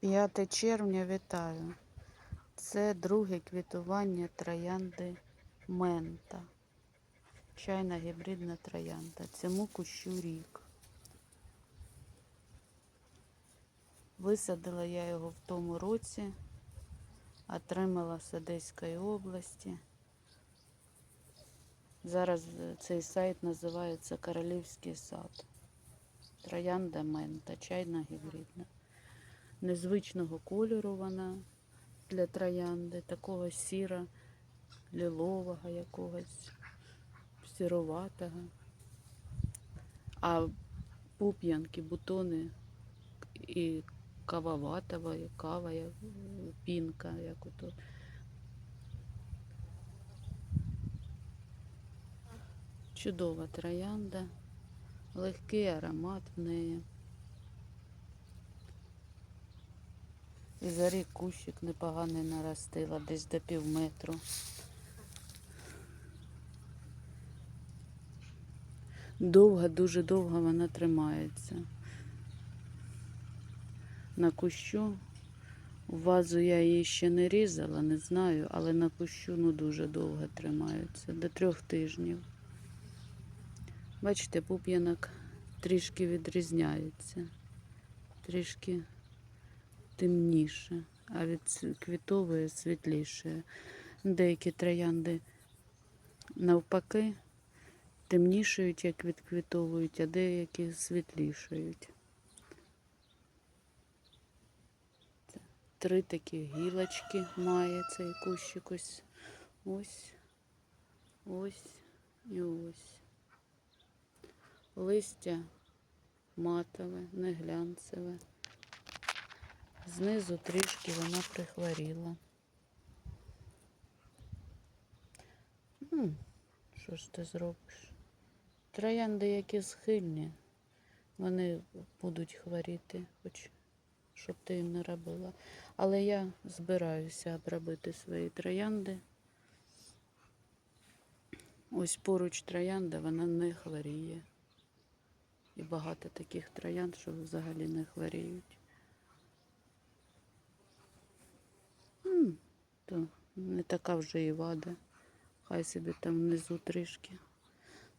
5 червня вітаю. Це друге квітування троянди мента. Чайна гібридна троянда. Цьому кущу рік. Висадила я його в тому році, отримала з Одеської області. Зараз цей сайт називається Королівський сад. Троянда мента, чайна гібридна. Незвичного кольору вона для троянди, такого сіра, лілового якогось, сіроватого. А пуп'янки, бутони і кавоватого, і кава, пінка, як ото. Чудова троянда, легкий аромат в неї. І за рік кущик непоганий наростила, десь до пів метру. Довго, дуже довго вона тримається. На кущу вазу я її ще не різала, не знаю, але на кущу ну дуже довго тримаються, до трьох тижнів. Бачите, пуп'янок трішки відрізняється, трішки темніше, а від квітової світліше. Деякі троянди навпаки темнішають, як відквітовують, а деякі світлішають. Три такі гілочки має цей кущик ось. Ось, ось і ось. Листя матове, не глянцеве. Знизу трішки вона прихворіла. Ну, що ж ти зробиш? Троянди, які схильні, вони будуть хворіти, хоч щоб ти їм не робила. Але я збираюся обробити свої троянди. Ось поруч троянда, вона не хворіє. І багато таких троянд, що взагалі не хворіють. То не така вже і вада. Хай собі там внизу трішки.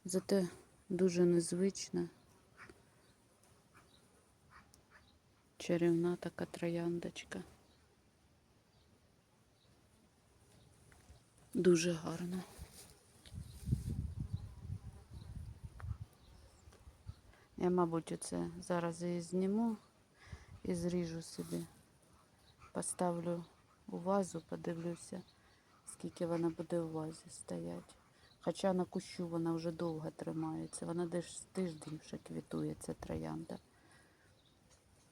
Зате дуже незвична. Чарівна така трояндочка. Дуже гарна. Я, мабуть, оце зараз її зніму і зріжу собі. Поставлю у вазу, подивлюся, скільки вона буде у вазі стояти. Хоча на кущу вона вже довго тримається. Вона десь тиждень вже квітує, ця троянда.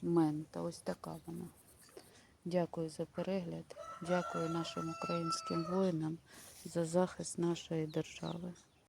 Мента, ось така вона. Дякую за перегляд. Дякую нашим українським воїнам за захист нашої держави.